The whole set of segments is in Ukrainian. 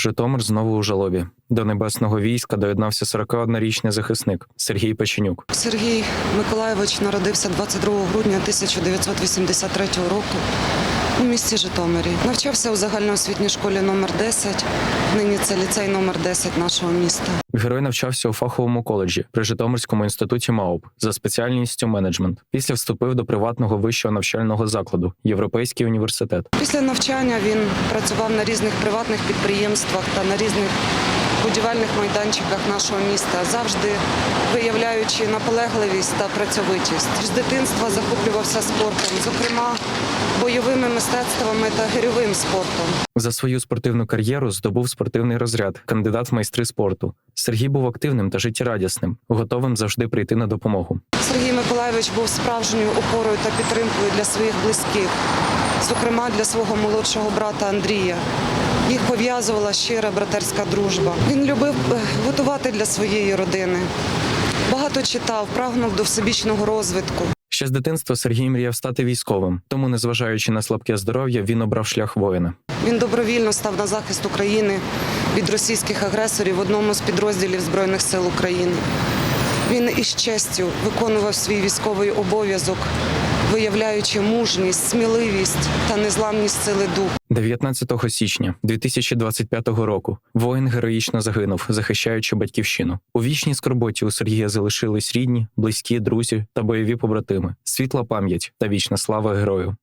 Житомир знову у жалобі. До небесного війська доєднався 41-річний захисник Сергій Печенюк. Сергій Миколаєвич народився 22 грудня 1983 року у місті Житомирі. Навчався у загальноосвітній школі номер 10. Нині це ліцей номер 10 нашого міста. Герой навчався у фаховому коледжі при Житомирському інституті МАУП за спеціальністю менеджмент. Після вступив до приватного вищого навчального закладу Європейський університет. Після навчання він працював на різних приватних підприємствах та на різних будівельних майданчиках нашого міста, завжди виявляючи наполегливість та працьовитість. З дитинства захоплювався спортом, зокрема бойовими мистецтвами та гирьовим спортом. За свою спортивну кар'єру здобув спортивний розряд, кандидат в майстри спорту. Сергій був активним та життєрадісним, готовим завжди прийти на допомогу. Сергій Миколаєвич був справжньою опорою та підтримкою для своїх близьких, зокрема для свого молодшого брата Андрія. Їх пов'язувала щира братерська дружба. Він любив е, готувати для своєї родини. Багато читав, прагнув до всебічного розвитку. Ще з дитинства Сергій мріяв стати військовим, тому, незважаючи на слабке здоров'я, він обрав шлях воїна. Він добровільно став на захист України від російських агресорів в одному з підрозділів Збройних сил України. Він із честю виконував свій військовий обов'язок, виявляючи мужність, сміливість та незламність сили духу. 19 січня 2025 року воїн героїчно загинув, захищаючи батьківщину. У вічній скорботі у Сергія залишились рідні, близькі, друзі та бойові побратими, світла пам'ять та вічна слава герою.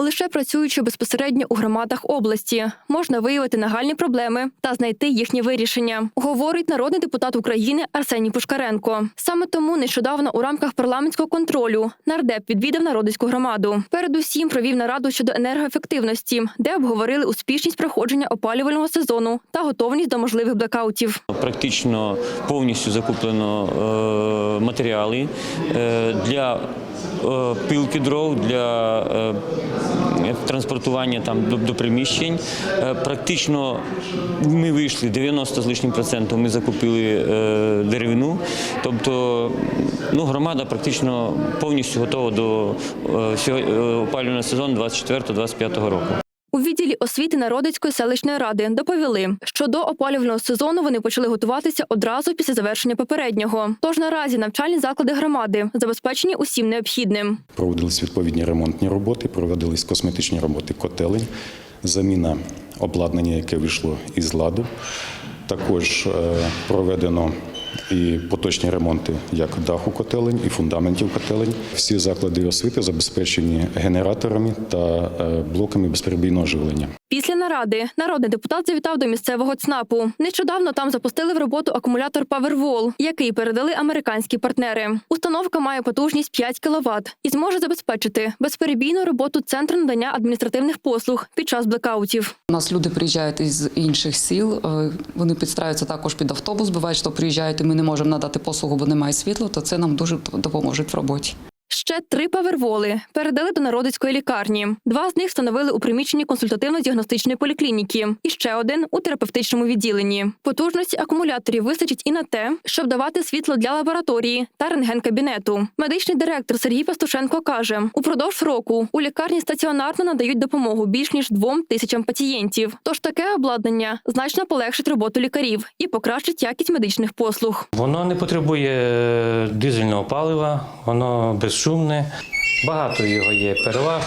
Лише працюючи безпосередньо у громадах області, можна виявити нагальні проблеми та знайти їхнє вирішення, говорить народний депутат України Арсеній Пушкаренко. Саме тому нещодавно у рамках парламентського контролю нардеп відвідав народицьку громаду. Передусім провів нараду щодо енергоефективності, де обговорили успішність проходження опалювального сезону та готовність до можливих блекаутів. Практично повністю закуплено е, матеріали е, для пилки дров, для е, транспортування там до, приміщень. Е, практично ми вийшли 90 з лишнім процентом. Ми закупили е, деревину. Тобто ну, громада практично повністю готова до е, е, опалювального сезону 24-25 року. У відділі освіти Народицької селищної ради доповіли, що до опалювального сезону вони почали готуватися одразу після завершення попереднього. Тож наразі навчальні заклади громади забезпечені усім необхідним. Проводились відповідні ремонтні роботи, проводились косметичні роботи котелень, заміна обладнання, яке вийшло із ладу. Також е, проведено і поточні ремонти як даху котелень, і фундаментів котелень. Всі заклади освіти забезпечені генераторами та е, блоками безперебійного живлення. Наради народний депутат завітав до місцевого ЦНАПу. Нещодавно там запустили в роботу акумулятор Powerwall, який передали американські партнери. Установка має потужність 5 кВт і зможе забезпечити безперебійну роботу центру надання адміністративних послуг під час блекаутів. У нас люди приїжджають із інших сіл, е, вони підстраюються також під автобус. Бувають, що приїжджають, і ми не можемо надати послугу, бо немає світла, то це нам дуже допоможе в роботі. Ще три паверволи передали до народицької лікарні. Два з них встановили у приміщенні консультативно-діагностичної поліклініки, і ще один у терапевтичному відділенні. Потужності акумуляторів вистачить і на те, щоб давати світло для лабораторії та рентген-кабінету. Медичний директор Сергій Пастушенко каже: упродовж року у лікарні стаціонарно надають допомогу більш ніж двом тисячам пацієнтів. Тож таке обладнання значно полегшить роботу лікарів і покращить якість медичних послуг. Воно не потребує е, дизельного палива, воно безшумне, багато його є переваг.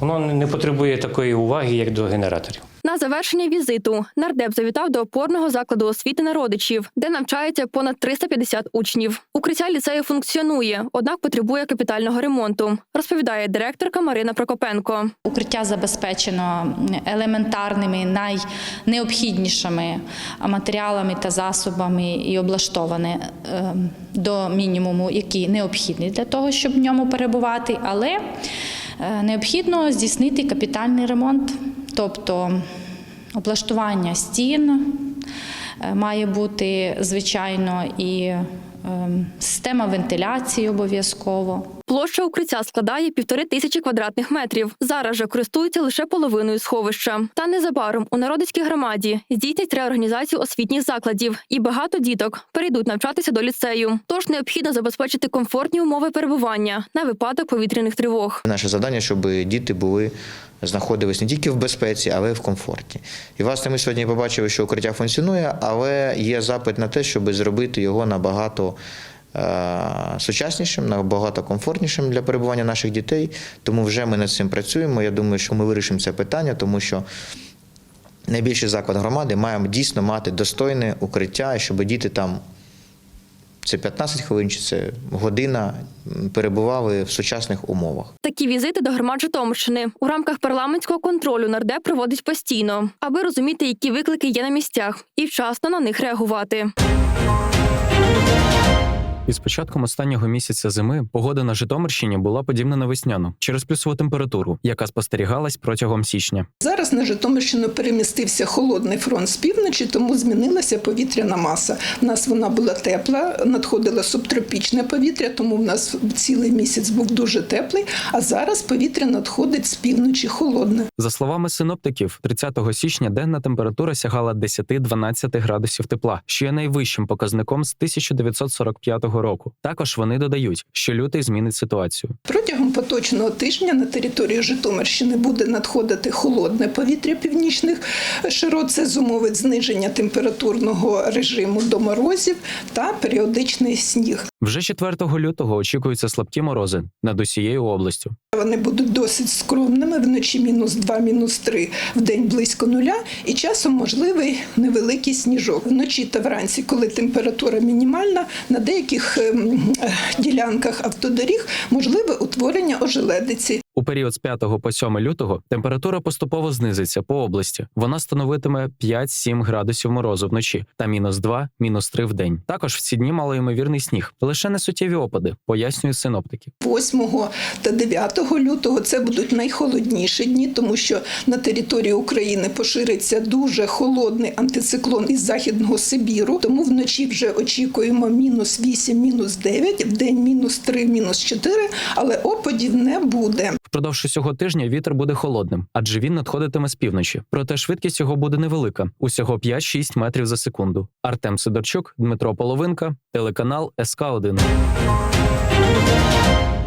Воно не потребує такої уваги, як до генераторів. На завершення візиту нардеп завітав до опорного закладу освіти народичів, де навчається понад 350 учнів. Укриття ліцею функціонує, однак потребує капітального ремонту, розповідає директорка Марина Прокопенко. Укриття забезпечено елементарними, найнеобхіднішими матеріалами та засобами і облаштоване е, до мінімуму, які необхідні для того, щоб в ньому перебувати, але е, необхідно здійснити капітальний ремонт, тобто облаштування стін е, має бути звичайно і е, система вентиляції обов'язково. Площа укриття складає півтори тисячі квадратних метрів. Зараз же користуються лише половиною сховища. Та незабаром у народицькій громаді здійснять реорганізацію освітніх закладів, і багато діток перейдуть навчатися до ліцею. Тож необхідно забезпечити комфортні умови перебування на випадок повітряних тривог. Наше завдання, щоб діти були знаходились не тільки в безпеці, але й в комфорті. І власне ми сьогодні побачили, що укриття функціонує, але є запит на те, щоб зробити його набагато сучаснішим, набагато комфортнішим для перебування наших дітей. Тому вже ми над цим працюємо. Я думаю, що ми вирішимо це питання, тому що. Найбільший заклад громади має дійсно мати достойне укриття, щоб діти там це 15 хвилин чи це година перебували в сучасних умовах. Такі візити до громад Житомирщини у рамках парламентського контролю нардеп проводить постійно, аби розуміти, які виклики є на місцях, і вчасно на них реагувати. Із початком останнього місяця зими погода на Житомирщині була подібна на весняну через плюсову температуру, яка спостерігалась протягом січня. Зараз на Житомирщину перемістився холодний фронт з півночі, тому змінилася повітряна маса. У нас вона була тепла, надходило субтропічне повітря, тому в нас цілий місяць був дуже теплий. А зараз повітря надходить з півночі холодне. За словами синоптиків, 30 січня денна температура сягала 10-12 градусів тепла, що є найвищим показником з 1945 року. Також вони додають, що лютий змінить ситуацію. Протягом поточного тижня на територію Житомирщини буде надходити холодне повітря північних широт. Це зумовить зниження температурного режиму до морозів та періодичний сніг. Вже 4 лютого очікуються слабкі морози над усією областю. Вони будуть досить скромними, вночі мінус 2, мінус 3, в день близько нуля, і часом можливий невеликий сніжок. Вночі та вранці, коли температура мінімальна, на деяких ем, е, ділянках автодоріг можливе утворення ожеледиці. Період з 5 по 7 лютого температура поступово знизиться по області. Вона становитиме 5-7 градусів морозу вночі та мінус 2, мінус 3 в день. Також в ці дні малоймовірний сніг, лише не суттєві опади, пояснюють синоптики. 8 та 9 лютого це будуть найхолодніші дні, тому що на території України пошириться дуже холодний антициклон із західного Сибіру. Тому вночі вже очікуємо мінус 8, мінус 9, в день мінус 3, мінус 4, але опадів не буде. Впродовж усього тижня вітер буде холодним, адже він надходитиме з півночі. Проте швидкість його буде невелика усього 5-6 метрів за секунду. Артем Сидорчук, Дмитро Половинка, телеканал СК 1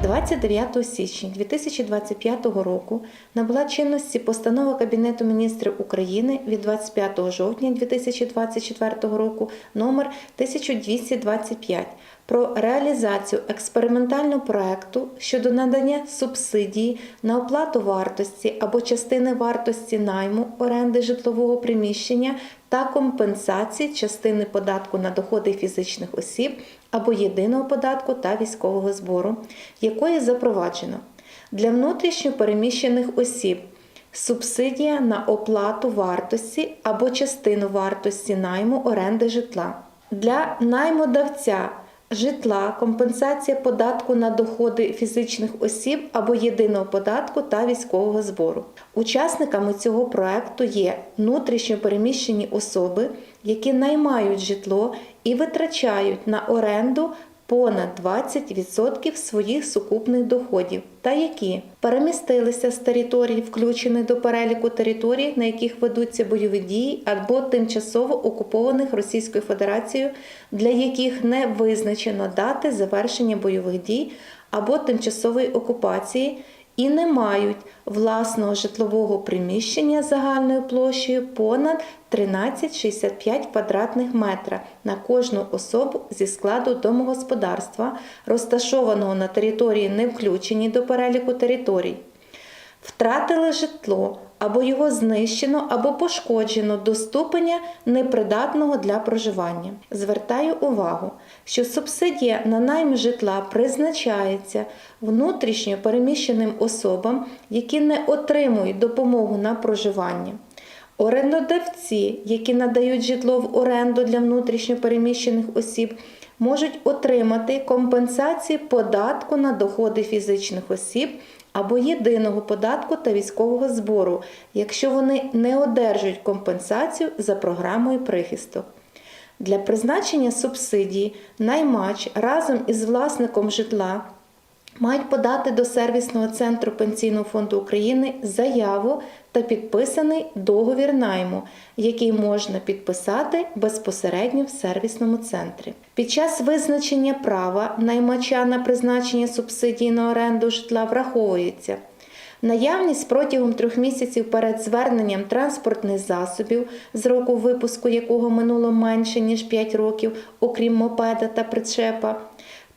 29 січня 2025 року набула чинності постанова Кабінету міністрів України від 25 жовтня 2024 року номер 1225 про реалізацію експериментального проекту щодо надання субсидії на оплату вартості або частини вартості найму оренди житлового приміщення та компенсації частини податку на доходи фізичних осіб або єдиного податку та військового збору, якої запроваджено для внутрішньо переміщених осіб. Субсидія на оплату вартості або частину вартості найму оренди житла. Для наймодавця житла компенсація податку на доходи фізичних осіб або єдиного податку та військового збору. Учасниками цього проекту є внутрішньо переміщені особи, які наймають житло і витрачають на оренду понад 20% своїх сукупних доходів, та які перемістилися з територій, включених до переліку територій, на яких ведуться бойові дії, або тимчасово окупованих Російською Федерацією, для яких не визначено дати завершення бойових дій або тимчасової окупації. І не мають власного житлового приміщення загальною площею понад 13,65 квадратних метра на кожну особу зі складу домогосподарства, розташованого на території, не включені до переліку територій. Втратили житло або його знищено, або пошкоджено до ступеня непридатного для проживання. Звертаю увагу, що субсидія на найм житла призначається внутрішньо переміщеним особам, які не отримують допомогу на проживання. Орендодавці, які надають житло в оренду для внутрішньо переміщених осіб, можуть отримати компенсації податку на доходи фізичних осіб або єдиного податку та військового збору, якщо вони не одержують компенсацію за програмою прихисток. Для призначення субсидії наймач разом із власником житла мають подати до сервісного центру Пенсійного фонду України заяву та підписаний договір найму, який можна підписати безпосередньо в сервісному центрі. Під час визначення права наймача на призначення субсидії на оренду житла враховується Наявність протягом трьох місяців перед зверненням транспортних засобів, з року випуску якого минуло менше ніж 5 років, окрім мопеда та причепа,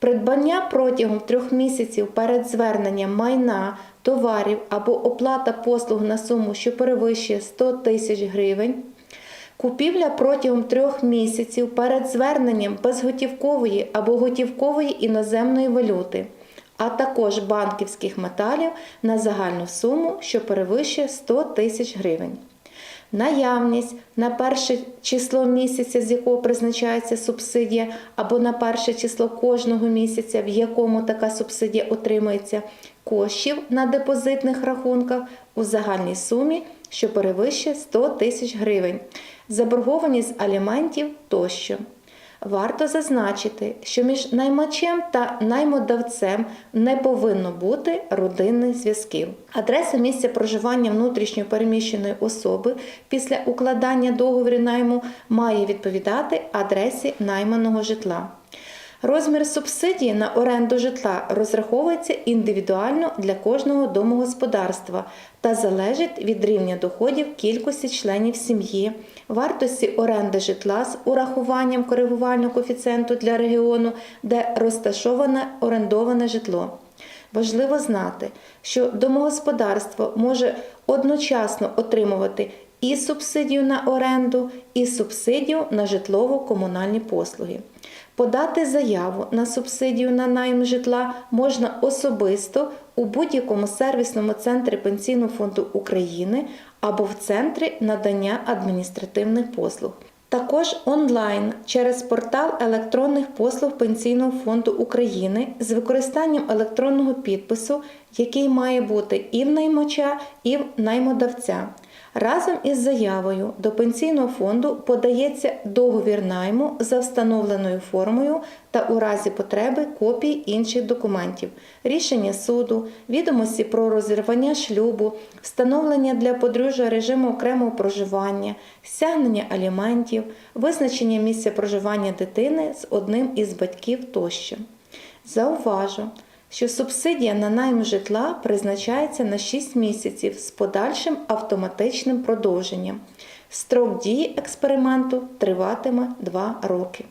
придбання протягом трьох місяців перед зверненням майна, товарів або оплата послуг на суму, що перевищує 100 тисяч гривень. Купівля протягом трьох місяців перед зверненням безготівкової або готівкової іноземної валюти, а також банківських металів на загальну суму, що перевищує 100 тисяч гривень. Наявність на перше число місяця, з якого призначається субсидія, або на перше число кожного місяця, в якому така субсидія отримується, коштів на депозитних рахунках у загальній сумі, що перевищує 100 тисяч гривень, заборгованість аліментів тощо. Варто зазначити, що між наймачем та наймодавцем не повинно бути родинних зв'язків. Адреса місця проживання внутрішньо переміщеної особи після укладання договору найму має відповідати адресі найманого житла. Розмір субсидії на оренду житла розраховується індивідуально для кожного домогосподарства та залежить від рівня доходів кількості членів сім'ї, вартості оренди житла з урахуванням коригувального коефіцієнту для регіону, де розташоване орендоване житло. Важливо знати, що домогосподарство може одночасно отримувати і субсидію на оренду, і субсидію на житлово-комунальні послуги. Подати заяву на субсидію на найм житла можна особисто у будь-якому сервісному центрі Пенсійного фонду України або в центрі надання адміністративних послуг. Також онлайн через портал електронних послуг Пенсійного фонду України з використанням електронного підпису, який має бути і в наймача, і в наймодавця. Разом із заявою до пенсійного фонду подається договір найму за встановленою формою та у разі потреби копії інших документів, рішення суду, відомості про розірвання шлюбу, встановлення для подружжя режиму окремого проживання, стягнення аліментів, визначення місця проживання дитини з одним із батьків тощо. Зауважу, що субсидія на найм житла призначається на 6 місяців з подальшим автоматичним продовженням. Строк дії експерименту триватиме 2 роки.